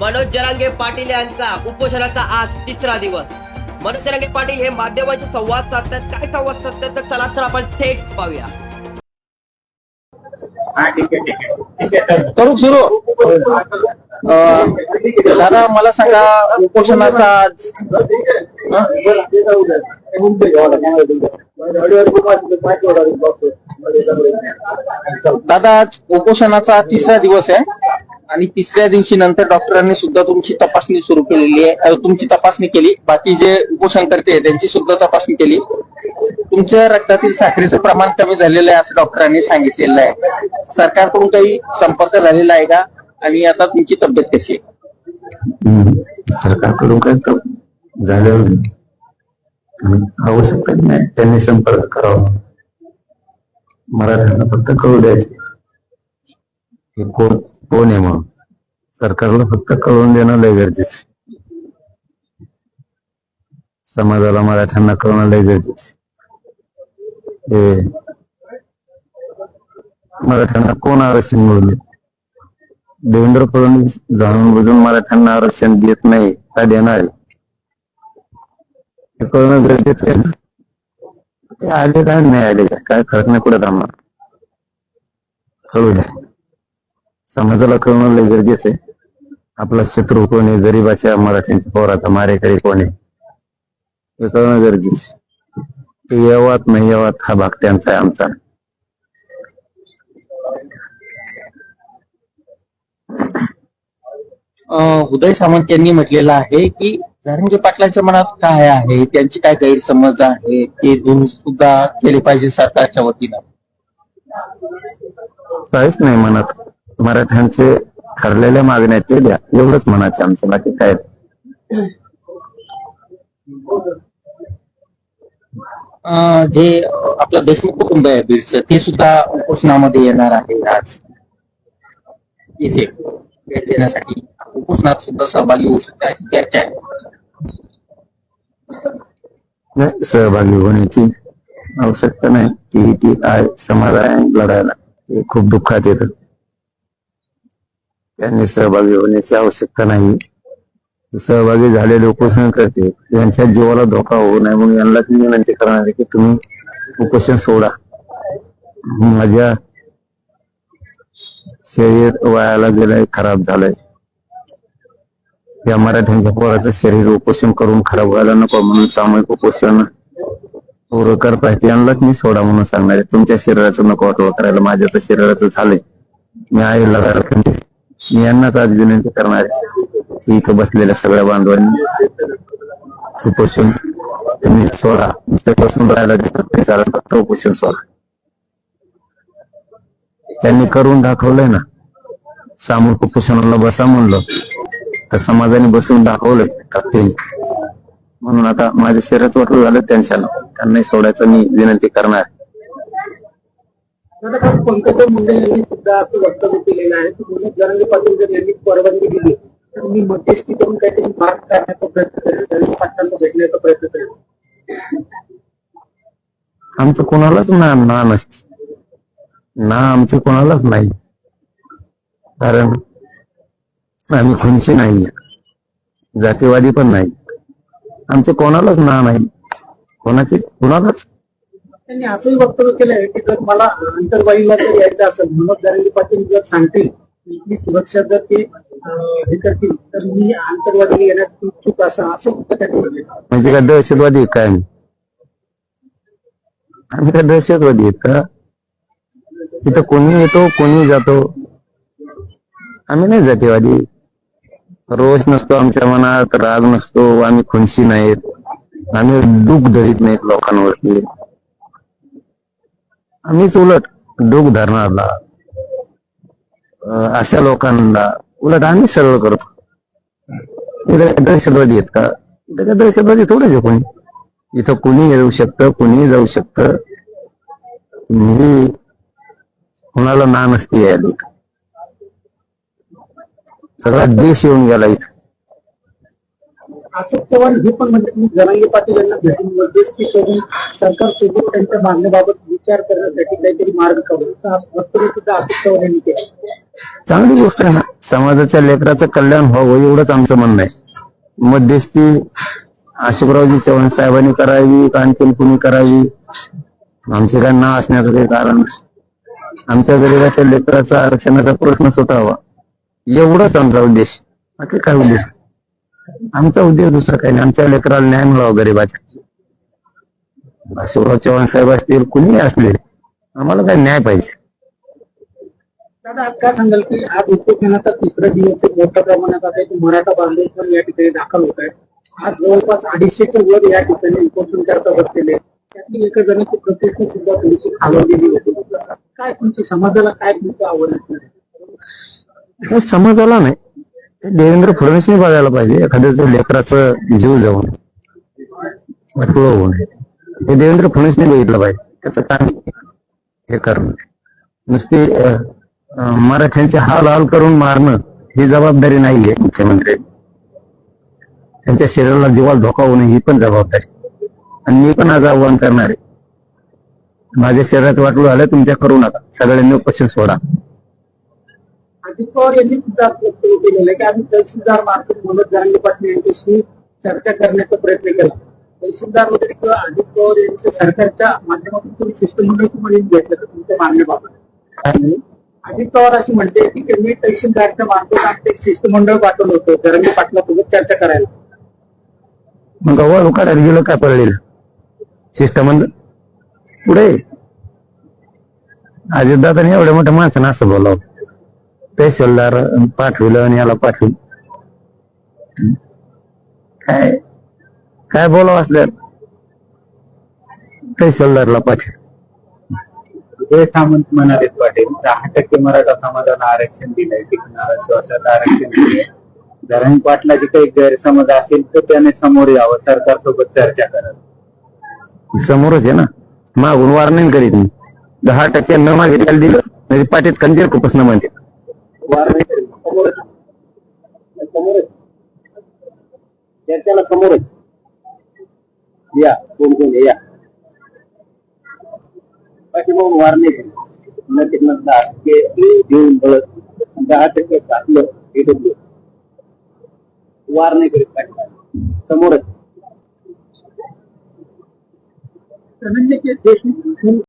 मनोज जरांगे पाटील यांचा उपोषणाचा आज तिसरा दिवस. मनोज जरांगे पाटील हे माध्यमांशी संवाद साधतात. काय संवाद साधतात? तर चला तर आपण थेट पाहूया. हा ठीक आहे ठीक आहे. ठीक आहे चल. करू सुरू. अं, दादा मला सांगा उपोषणाचा आज हा? दादा आज उपोषणाचा तिसरा दिवस आहे. आणि तिसऱ्या दिवशी नंतर डॉक्टरांनी सुद्धा तुमची तपासणी सुरू केलेली आहे. तुमची तपासणी केली. बाकी जे उपोषणकर्ते आहे त्यांची सुद्धा तपासणी केली. तुमच्या रक्तातील साखरेचं प्रमाण कमी झालेलं आहे असं डॉक्टरांनी सांगितलेलं आहे. सरकारकडून काही संपर्क झालेला आहे का? आणि आता तुमची तब्येत कशी आहे? सरकारकडून काय तर झाल्यावर आवश्यकता नाही. त्यांनी संपर्क करावा. मराठ्यांना फक्त कळू द्यायचं. कोण कोण आहे म्हणून सरकारला फक्त कळवून देणं लय गरजेचं समाजाला मराठ्यांना कळवणं लय गरजेचं हे मराठ्यांना कोण आरक्षण मिळवले देत देवेंद्र फडणवीस जाणून बुजून मराठ्यांना आरक्षण देत नाही का देणार आहे? हे कळणं गरजेचं आहे ना. ते आले काय नाही आले काय काय फरक नाही पुढे थांबणार कळू द्या. समाजाला कळणं लय गरजेचं आहे. आपला शत्रू कोण आहे गरीबाच्या मराठ्यांच्या पोराचा मारेकरी कोण आहे हे कळणं गरजेचं. ते यावात नाही यावात हा भाग त्यांचा आहे आमचा. उदय सामंत यांनी म्हटलेलं आहे की जारंगे पाटलांच्या मनात काय आहे? त्यांची काय गैरसमज आहे? ते दूर सुद्धा केले पाहिजे सरकारच्या वतीनं. काहीच नाही मनात. मराठ्यांचे ठरलेल्या मागण्या ते द्या एवढंच म्हणायचं आमचं. बाकी काय? अं, जे आपलं देशमुख कुटुंब आहे बीडचं ते सुद्धा उपोषणामध्ये येणार आहे आज. इथे भेट देण्यासाठी उपोषणात सुद्धा सहभागी होऊ शकता चर्चा आहे. सहभागी होण्याची आवश्यकता नाही ती ती आहे समाज आहे लढायला. ते खूप दुःखात येतं त्यांनी सहभागी होण्याची आवश्यकता नाही. सहभागी झालेले उपोषण करते. यांच्या जीवाला धोका होऊ नये म्हणून यांना मी विनंती करणार आहे की तुम्ही उपोषण सोडा. माझ्या शरीर वयाला गेलंय खराब झालंय. या मराठ्यांच्या पोराचं शरीर उपोषण करून खराब व्हायला नको म्हणून सामूहिक उपोषण पूर्ण करतायत यांनाच मी सोडा म्हणून सांगणार आहे. तुमच्या शरीराचं नको वाटवा करायला. माझ्या तर शरीराचं झालंय. मी आईला मी यांनाच आज विनंती करणार आहे की इथं बसलेल्या सगळ्या बांधवांनी उपोषण तुम्ही सोडा. बसून राहायला देतात नाही चालत फक्त उपोषण सोडा. त्यांनी करून दाखवलंय ना सामूहिक उपोषणाला बसा म्हणलं तर समाजाने बसून दाखवलंय ताकदीने म्हणून आता माझ्या शरीरात वाटलं झालं त्यांच्यानं त्यांनाही सोडायचं मी विनंती करणार आहे. पंकजा मुंडे यांनी सुद्धा असं वक्तव्य केलेलं आहे? की मनोज जरांगे पाटील जर यांनी परवानगी दिली तर मी मध्यस्थी करून काहीतरी मार्ग काढण्याचा प्रयत्न करेल जरांगे पाटलांना भेटण्याचा प्रयत्न करेल आमचं कोणालाच ना ना नसते ना आमचं कोणालाच नाही. कारण आम्ही खुनशी नाही. जातीवादी पण नाही. आमचे कोणालाच ना नाही. कोणाचे कोणालाच त्यांनी असंही वक्तव्य केलं आहे की जर मला अंतरवाईला जर यायचं असेल मनोज जरांगे पाटील जर सांगतील इथली सुरक्षा जर ते हे करतील तर मी आंतरवादीला येण्यात इच्छुक असं असं त्यांनी म्हणजे काय दहशतवादी काय? आम्ही आम्ही काय दहशतवादी आहेत का? तिथं कोणी येतो कोणी जातो? आम्ही नाही जातीवादी. रोष नसतो आमच्या मनात राग नसतो आम्ही खुनशी नाहीत. आम्ही दुःख धरीत नाहीत लोकांवरती. आम्हीच उलट डोक धरणारला. अशा लोकांना उलट आम्ही सरळ करतो. दहशतवादी आहेत का? इथं काय दहशतवादी थोडेच आहे कोणी. इथं कुणी येऊ शकतं कुणी जाऊ शकतं. ही कुणाला ना नसते यायला इथं. सगळा देश येऊन गेला इथं. अशोक पवार हे पण म्हणजे तुम्ही जरांगे पाटील यांना भेटून मध्यस्थी करून सरकारसोबत त्यांच्या मागण्याबाबत विचार करण्यासाठी काहीतरी मार्ग काढू सुद्धा अशोक पवार यांनी केलं चांगली गोष्ट आहे ना. समाजाच्या लेकराचं कल्याण व्हावं एवढंच आमचं म्हणणं आहे. मध्यस्थी अशोकरावजी चव्हाण साहेबांनी करावी का आणखीन कुणी करावी? आमचे काय नाव असण्याचं काही कारण नाही. आमच्या गरीबाच्या लेकराचा आरक्षणाचा प्रश्न सुटावा. एवढाच आमचा उद्देश. बाकी काय उद्देश? आमचा उद्देश दुसरा काही नाही आमच्या लेकराला न्याय मिळावा गरीबाच्या अशोकराव चव्हाण साहेब असतील कुणीही असले आम्हाला काय न्याय पाहिजे दादा आज काय सांगाल की आज उपोषणाचा तिसरा दिवस आहे. मोठ्या प्रमाणात आता मराठा बांधव पण या ठिकाणी दाखल होत आहेत आज जवळपास अडीचशेच्या वर या ठिकाणी उपोषण करता बसलेले. त्यातली एका जणांची प्रतिष्ठा सुद्धा थोडीशी खालवलेली होती काय तुमची समाजाला काय तुमचं आवड असणार आहे? हे समाजाला नाही देवेंद्र फडणवीसने बघायला पाहिजे. एखाद्याचं लेकराचं जीव जाऊन वाटोळं होऊ नये हे देवेंद्र फडणवीसने बघितलं पाहिजे. त्याचं काम हे करणं. नुसते मराठ्यांचे हाल हाल करून मारणं ही जबाबदारी नाहीये मुख्यमंत्री. त्यांच्या शरीराला जीवाला धोका होणं ही पण जबाबदारी. आणि मी पण आज आव्हान करणार आहे. माझ्या शरीरात वाटलं झालं तुमच्या करू नका सगळ्यांनी उपोषण सोडा. अजित पवार यांनी सुद्धा असं वक्तव्य केलेलं आहे की आम्ही तहसीलदार मार्फत मनोज जरांगे पाटील यांच्याशी चर्चा करण्याचा प्रयत्न केला. तहसीलदार वगैरे किंवा अजित पवार यांच्या सरकारच्या माध्यमातून तुम्ही शिष्टमंडळ तुम्हाला घेतलं तुमच्या मागण्याबाबत आणि अजित पवार अशी म्हणते की त्यांनी तहसीलदारच्या मार्फत आमचं एक शिष्टमंडळ पाठवलं होतं जरांगे पाटलासोबत चर्चा करायला. मग अव्वल उकाड्यात गेलं काय पडलेलं शिष्टमंडळ? पुढे? अजितदादाने एवढ्या मोठ्या माणसानं असं बोलावं तहसीलदार पाठविलं आणि याला पाठवलं. काय? काय बोलावं असल्या तहसीलदारला पाठव. उदय सामंत म्हणाले पाटील दहा टक्के मराठा समाजाला आरक्षण दिलंय टिकणार आरक्षण दिलंय. धरण पाटलाची काही गैरसमज असेल तर त्याने समोर यावं सरकारसोबत चर्चा करावी समोरच आहे ना? मागून वार्निंग करीत मी दहा टक्के न मागितल्याला दिलं म्हणजे पाठीत खंजीर खूपच न म्हणते वार नाही करेल. समोरच चर्चेला या कोण कोण या बाकी मग वार नाही करेल. न तिथनं दहा देऊन बळत दहा टक्के टाकलं हे डब्ल्यू वार नाही करीत पाटील. समोरच